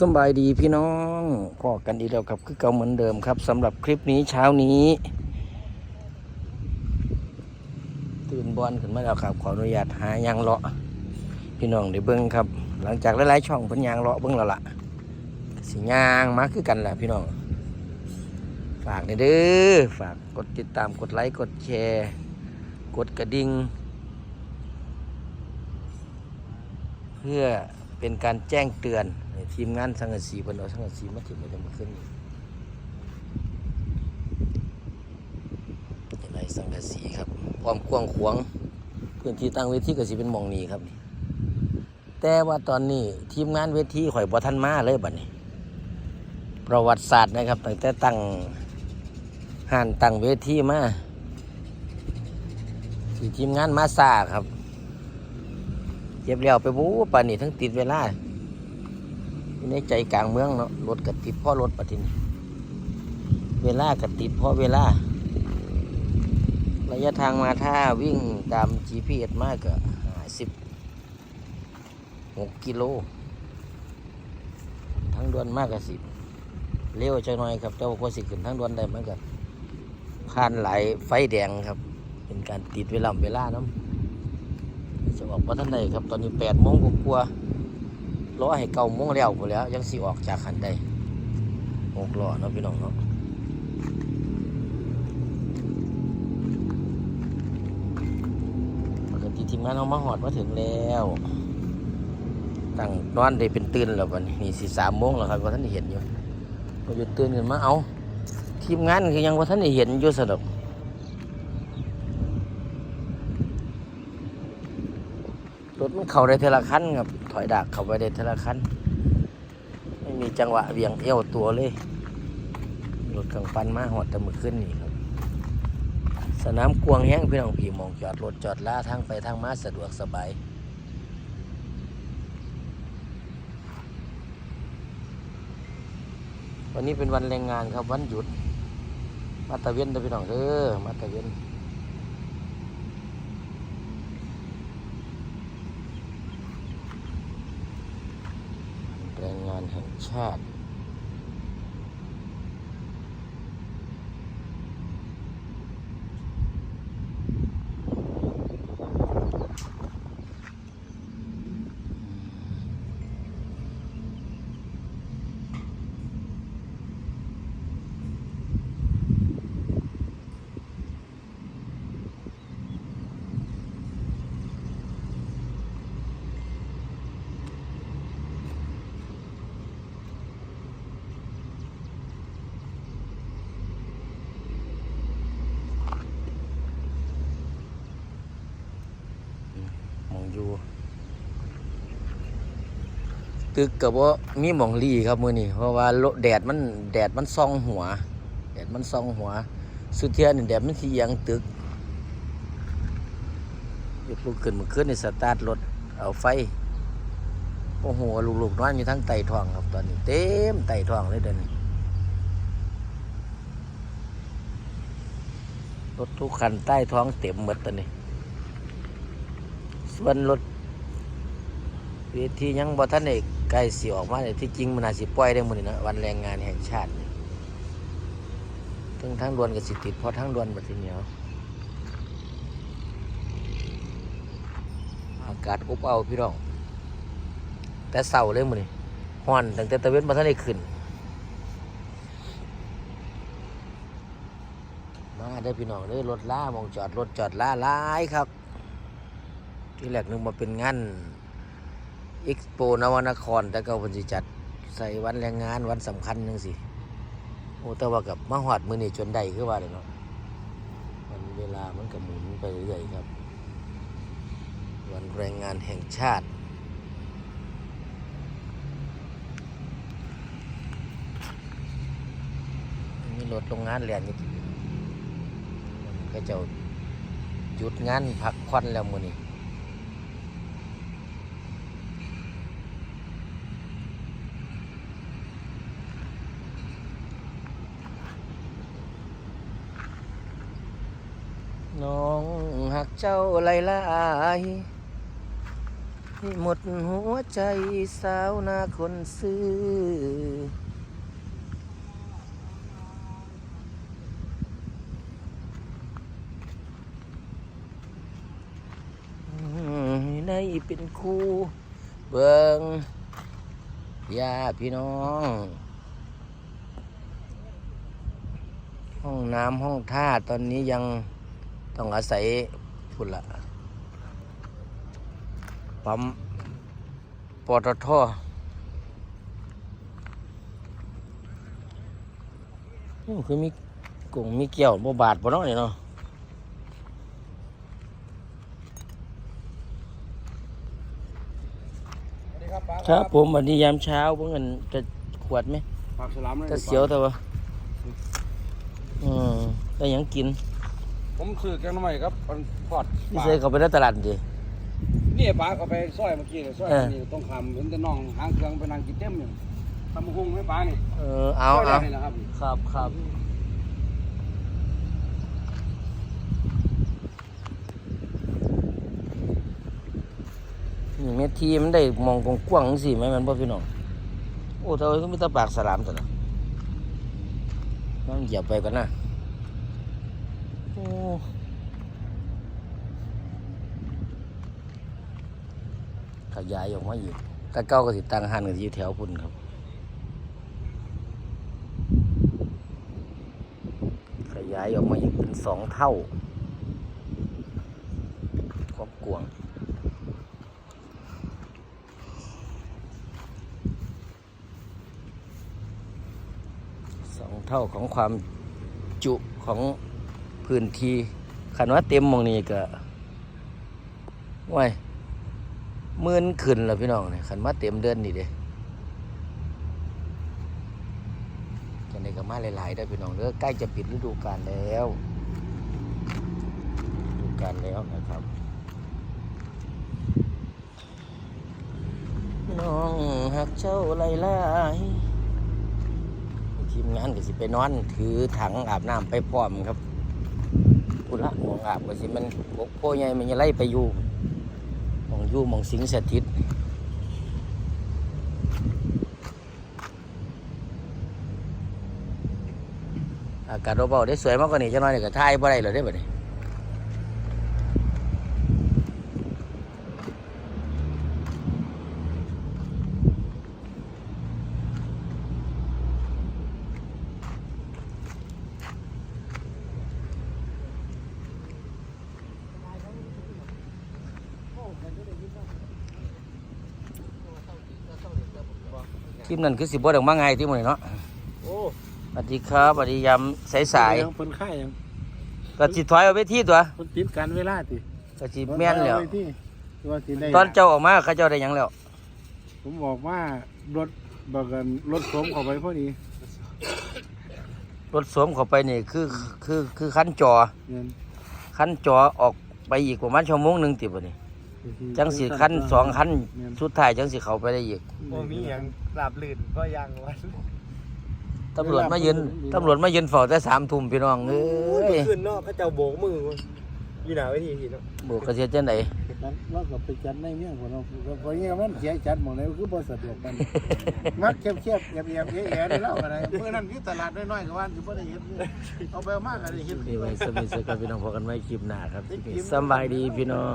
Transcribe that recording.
สบายดีพี่น้องพอกันอีแล้วครับคือเก่าเหมือนเดิมครับสำหรับคลิปนี้เช้านี้ ตื่นบอลขึ้นมาแล้วครับ ขออนุญาตหายางเลาะ พี่น้องได้เบิ้งครับ หลังจากหลายๆช่องเพิ่นยางเลาะเบิ้งแล้วล่ะสิยางมาคือกันแหละพี่น้อง ฝากเด้อฝากกดติดตามกดไลค์กดแชร์ กดกระดิ่งเพื่อ เป็นการแจ้งเตือนทีมงานสังกสีเพิ่นเอาสังกสีมาถึงมันจะมาขึ้นอะไรสังกสีครับความกว้างขวางพื้นที่ตั้งเวทีก็สิเป็นมองนี้ครับนี่แต่ว่าตอนนี้ทีมงานเวทีข่อยบ่ทันมาเลยบัดนี้ ประวัติศาสตร์นะครับตั้งแต่ตั้งห่านตั้งเวทีมาทีทีมงานมาซาครับ เก็บแล้วไปบู๊ป่านนี้ทั้งติดเวลาอยู่ในใจกลางเมืองเนาะรถก็ติดเพ่อรถปะทินเวลาก็ติดเพราะเวลา ระยะทางมาถ้าวิ่งตาม GPS มากก็สิบหกกิโล ทั้งด่วนมากก็สิบเร็วจังหน่อยครับแต่ว่าพอสิขึ้นทางด่วนได้มันก็ผ่านหลายไฟแดงครับ เป็นการติดเวลาเวลาน้ำจะออกมาท่านใดครับตอนนี้แปดโมงกลัวารอให้เก้าโมงแล้วพอแล้ว ยังสิออกจากขันได้หกล้อเนาะพี่น้องเนาะปกติทีมงานเขามาหอดมาถึงแล้วตั้งนอนได้เป็นตื่นแล้ววันนี้นี่สามโมงแล้วครับว่าท่านได้เห็นอยู่พอหยุดตื่นขึ้นมาเอาทีมงานคือยังว่าท่านได้เห็นอยู่สนุกรถ มันเข้าได้เทละคันครับ ถอยดักเข้าไปได้เทละคันไม่มีจังหวะเบี่ยงเอวตัวเลยรถกลางปันมาหอดตะมือขึ้นนี่ครับ สนามกวางแห้งพี่น้องพี่มองจอดรถจอดล่าทางไปทางมาสะดวกสบายวันนี้เป็นวันแรงงานครับวันหยุด มาตะเวนเด้อพี่น้องเด้อมาตะเวนแรง อยู่ ตึกกับว่ามีหมองลีครับมือนี่เพราะว่าโลแดดมันแดดมันส่องหัว แดดมันส่องหัว สุดเทียนี่แดดมันสียังตึกยกลุกขึ้นมาขึ้นในสตาร์ทรถเอาไฟโอ้โหลูกๆน้อยมีทั้งไต่ทองครับตอนนี้ เต็มไต่ทองเลยเดี๋ยวนี้รถทุกคันใต้ท้องเต็มหมดตอนนี้ ส่วนรถเวทียังบ่ทันได้ใกล้สิออกมาเลยที่จริงมันอาจสิปล่อยได้หมื้อนี้นะวันแรงงานแห่งชาติทั้งทางดวนก็สิติดเพราะทางดวนบัดทีเหนียวอากาศอบอ้าวพี่น้อง แต่เศร้าเลยมือนี้ฮ้อนตั้งแต่ตะเวนบ่ทันได้ขึ้น มาเด้พี่น้องเด้รถล่ามองจอดรถจอดล่าหลายครับ ที่แรกนึกมาเป็นงานเอ็กซ์โปนวนคร แต่ก็เพิ่นสิจัดใส่วันแรงงานวันสำคัญนึงสิโอ้แต่ว่ากับมาหอดมือนี่จนได้คือว่าเลยเนาะมันเวลามันก็หมุนไปเรื่อยครับ วันแรงงานแห่งชาติมีรถโรงงานแหล่นอยู่ที่ก็จ้าหยุดงานพักควันแล้วมือนี้ น้องหัก เจ้าไหลายลายห้หมดหัวใจสาวนาคนซื้อ ในเป็นครูเบิงญาพี่น้อง ห้องน้ำห้องท่าตอนนี้ยังต้องอาศัย พุ่นละปั๊มปตทโอ้คือมีกงมีเกี่ยวบ่บาดบ่เนาะนี่เนาะสวัสดีครับป้าครับผมวันนี้ยามเช้าเพิ่งเงินจะขวดไหมปากฉลามเลยจะเสียวแต่ว่าอืมได้หยังกิน ผมซื้อแกงหน้ำใหม่ครับมันทอดพี่เซยเขาไปได้ตลาดดิ นี่ป้าเขาไปซอยเมื่อกี้เลยซอยเออ นี่ต้องคำเห็นแต่น้องหางเครื่องไปนั่งกินเต็มอยู่ทำหุ้งให้ป้านี่เออเอาซยแรเอากนี่นะครับครับครับนี่เม็ดทีมันได้มองกว้างๆสิไหมมันบ่พี่น้องโอ้เท่าไหร่ก็มีแตะปากสลามแต่ละน้องเหยียบไปก่อนนะโอ้ ขยายออกมาอีกถ้าเก้าก็สิตังหันกันอยู่แถวพุ่นครับ ขยายออกมาอีกเป็นสองเท่าความกวางสองเท่าของความจุของพื้นที่ขันว่าเต็มมองนี้ก็ว้ย มื่นขึ้นแล้วพี่น้องเนี่ยขันว่าเต็มเดือนนี่เด้จะในก็มาหลายๆได้พี่น้องเด้อใกล้จะปิดฤดูกาลแล้วฤดูกาลแล้วนะครับน้องหักเจ้าไหลลายทีมงานก็สิไปนอน ถือถังอาบน้ำไปพร้อมครับกุละหมองอาบก็สิมันบกโพใหญ่มันจะไล่ไปอยู่ องยู่มองสิงสถิตอากาศเบาๆได้สวยมากกว่านี้จะน้อยเนี่ยก็ถ่ายบ่ได้เลยได้อบ่นี้ คลิปนั้นคือสิบ่ดังมาไงายที่มื้อนี้เนาะโอ้สวัสดีครับสวัสดียามสายยังเป็นไข่ยังๆก็สิถอยเอาไปที่ตัวเป็นติดกันเวลาติก็สิแม่นแล้วที่ว่าสิได้ตอนเจ้าออกมาเขาเจ้าได้หยังแล้ว ผมบอกว่ารถบักกันรถสวมเข้าไปพอดีรถสวมเข้าไปนี่คือคือคือคันจอเงินคันจอออกไปอีกประมาณชั่วโมงหนึงติบ่นี่ จังสิคันสองคันสุดท้ายจังสิเข้าไปได้อีกบ่มีหยังหลับลื่นก็ยังวันตำรวจมายืนตำรวจมายืนเฝ้าแต่สามทุ่มพี่น้องเอ้ยขึ้นเนาะเขาเจ้าโบกมืออยู่หน้าเวทีทีเนาะบอกกระเสียจังไดนั้นเราก็ไปจัดในเมืองของเราเพราะงี้มันเสียจัดหมดเลยคือบ่สะดวกมันมักเคียบๆเอียบๆแย่ๆได้แล้วอะไรเมื่อนั้นคือตลาดน้อยๆก็ว่าสิบ่ได้เห็นเอาไปเอามากก็ได้เห็นนี่ไว้สมิสกับพี่น้องพอกันไว้คลิปหน้าครับสำบายดีพี่น้อง